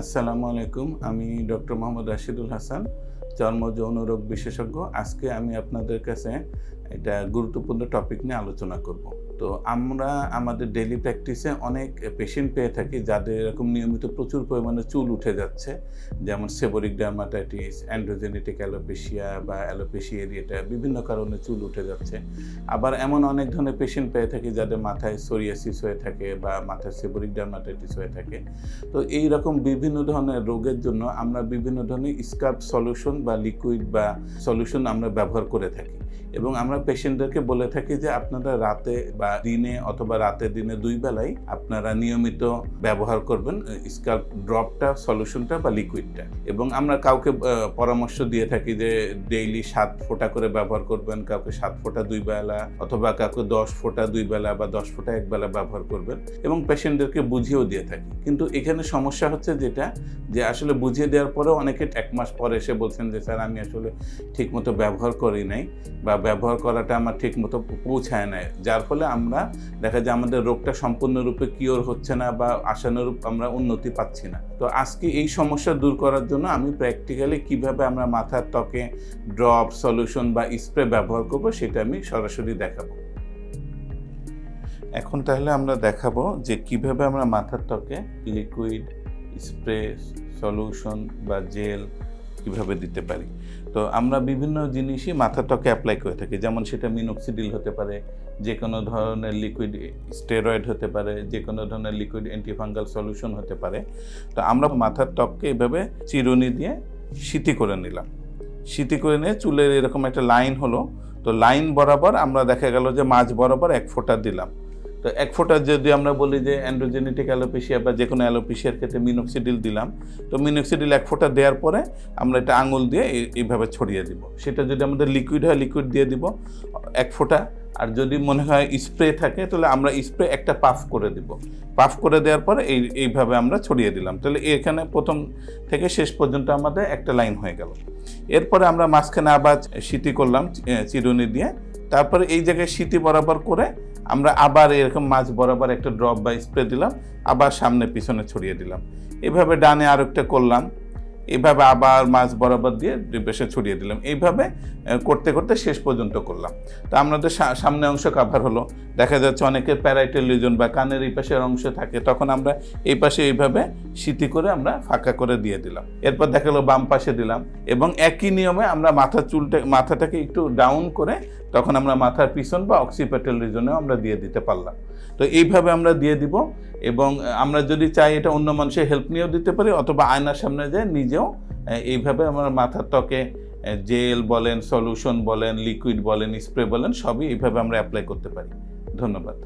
আসসালামু আলাইকুম, আমি ডক্টর মোহাম্মদ রাশিদুল হাসান চর্ম যৌন রোগ বিশেষজ্ঞ। আজকে আমি আপনাদের কাছে একটা গুরুত্বপূর্ণ টপিক নিয়ে আলোচনা করব। তো আমরা আমাদের ডেলি প্র্যাকটিসে অনেক পেশেন্ট পেয়ে থাকি যাদের এরকম নিয়মিত প্রচুর পরিমাণে চুল উঠে যাচ্ছে। যেমন সেবরিক ডার্মাটাইটিস অ্যান্ড্রোজেনেটিক অ্যালোপেশিয়া বা অ্যালোপেশিয়া এরিয়াটা বিভিন্ন কারণে চুল উঠে যাচ্ছে। আবার এমন অনেক ধরনের পেশেন্ট পেয়ে থাকি যাদের মাথায় সোরিয়াসিস হয়ে থাকে বা মাথায় সেবরিক ডার্মাটাইটিস হয়ে থাকে। তো এই রকম বিভিন্ন ধরনের রোগের জন্য আমরা বিভিন্ন ধরনের স্কার্প সলিউশন বা লিকুইড বা সলিউশন আমরা ব্যবহার করে থাকি। এবং আমরা পেশেন্টদেরকে বলে থাকি যে, আপনারা রাতে বা দিনে অথবা রাতে দিনে দুই বেলাই আপনারা নিয়মিত ব্যবহার করবেন স্কাল্প ড্রপটা, সলিউশনটা বা লিকুইডটা। এবং আমরা কাউকে পরামর্শ দিয়ে থাকি যে, ডেইলি সাত ফোঁটা করে ব্যবহার করবেন, কাউকে সাত ফোঁটা দুই বেলা অথবা কাউকে দশ ফোঁটা দুই বেলা বা দশ ফোঁটা এক বেলা ব্যবহার করবেন। এবং পেশেন্টদেরকে বুঝিয়েও দিয়ে থাকি। কিন্তু এখানে সমস্যা হচ্ছে যেটা যে আসলে বুঝিয়ে দেওয়ার পরেও অনেকে এক মাস পরে এসে বলছেন যে, স্যার, আমি আসলে ঠিকমতো ব্যবহার করি নাই বা ব্যবহার করাটা আমার ঠিকমতো পৌঁছায় নাই। যার ফলে আমরা দেখা যায় আমাদের রোগটা সম্পূর্ণরূপে কিওর হচ্ছে না বা আশানুরূপ আমরা উন্নতি পাচ্ছি না। তো আজকে এই সমস্যা দূর করার জন্য আমি প্র্যাকটিক্যালি কীভাবে আমরা মাথার ত্বকে ড্রপ সলিউশন বা স্প্রে ব্যবহার করব সেটা আমি সরাসরি দেখাবো। এখন তাহলে আমরা দেখাবো যে কীভাবে আমরা মাথার ত্বকে লিকুইড স্প্রে সলিউশন বা জেল কীভাবে দিতে পারি? তো আমরা বিভিন্ন জিনিসই মাথার ত্বকে অ্যাপ্লাই করে থাকি। যেমন সেটা মিনোক্সিডিল হতে পারে যে কোনো ধরনের লিকুইড স্টেরয়েড হতে পারে যে কোনো ধরনের লিকুইড অ্যান্টিফাঙ্গাল সলিউশন হতে পারে। তো আমরা মাথার ত্বককে এভাবে চিরুনি দিয়ে সিটি করে নিলাম। সিটি করে নিয়ে চুলের এরকম একটা লাইন হলো। তো লাইন বরাবর আমরা দেখা গেল যে মাঝ বরাবর এক ফোঁটা দিলাম। তো এক ফোঁটা যদি আমরা বলি যে অ্যান্ড্রোজেনেটিক অ্যালোপেশিয়া বা যে কোনো অ্যালোপেশিয়ার ক্ষেত্রে মিনোক্সিডিল দিলাম, তো মিনোক্সিডিল এক ফোঁটা দেওয়ার পরে আমরা এটা আঙুল দিয়ে এই- এইভাবে ছড়িয়ে দিব। সেটা যদি আমাদের লিকুইড হয় লিকুইড দিয়ে দিব এক ফোঁটা। আর যদি মনে হয় স্প্রে থাকে, তাহলে আমরা স্প্রে একটা পাফ করে দিব। পাফ করে দেওয়ার পরে এই, এইভাবে আমরা ছড়িয়ে দিলাম। তাহলে এখানে প্রথম থেকে শেষ পর্যন্ত আমাদের একটা লাইন হয়ে গেল। এরপরে আমরা মাঝখানে আবার সিটি করলাম চিরুনি দিয়ে। তারপরে এই জায়গায় সিটি বরাবর করে আমরা আবার এরকম মাছ বরাবর একটা ড্রপ বা স্প্রে দিলাম, আবার সামনে পিছনে ছড়িয়ে দিলাম। এভাবে ডানে আরেকটা করলাম। এইভাবে আবার মাছ বরাবর দিয়ে পাশে ছড়িয়ে দিলাম। এইভাবে করতে করতে শেষ পর্যন্ত করলাম। তো আমাদের সামনে অংশ কাভার হলো। দেখা যাচ্ছে অনেকের প্যারাইটেল লিজন বা কানের এই পাশের অংশ থাকে। তখন আমরা এই পাশে এইভাবে সিটি করে আমরা ফাঁকা করে দিয়ে দিলাম। এরপর দেখা গেলো বাম পাশে দিলাম এবং একই নিয়মে আমরা মাথার চুলটা, মাথাটাকে একটু ডাউন করে তখন আমরা মাথার পিছন বা অক্সিপ্যাটেল রিজনেও আমরা দিয়ে দিতে পারলাম। তো এইভাবে আমরা দিয়ে দিব এবং আমরা যদি চাই এটা অন্য মানুষের হেল্প নিয়েও দিতে পারি অথবা আয়নার সামনে যেয়ে নিজেও এইভাবে আমার মাথার ত্বকে জেল বলেন সলিউশন বলেন লিকুইড বলেন স্প্রে বলেন, সবই এইভাবে আমরা অ্যাপ্লাই করতে পারি। ধন্যবাদ।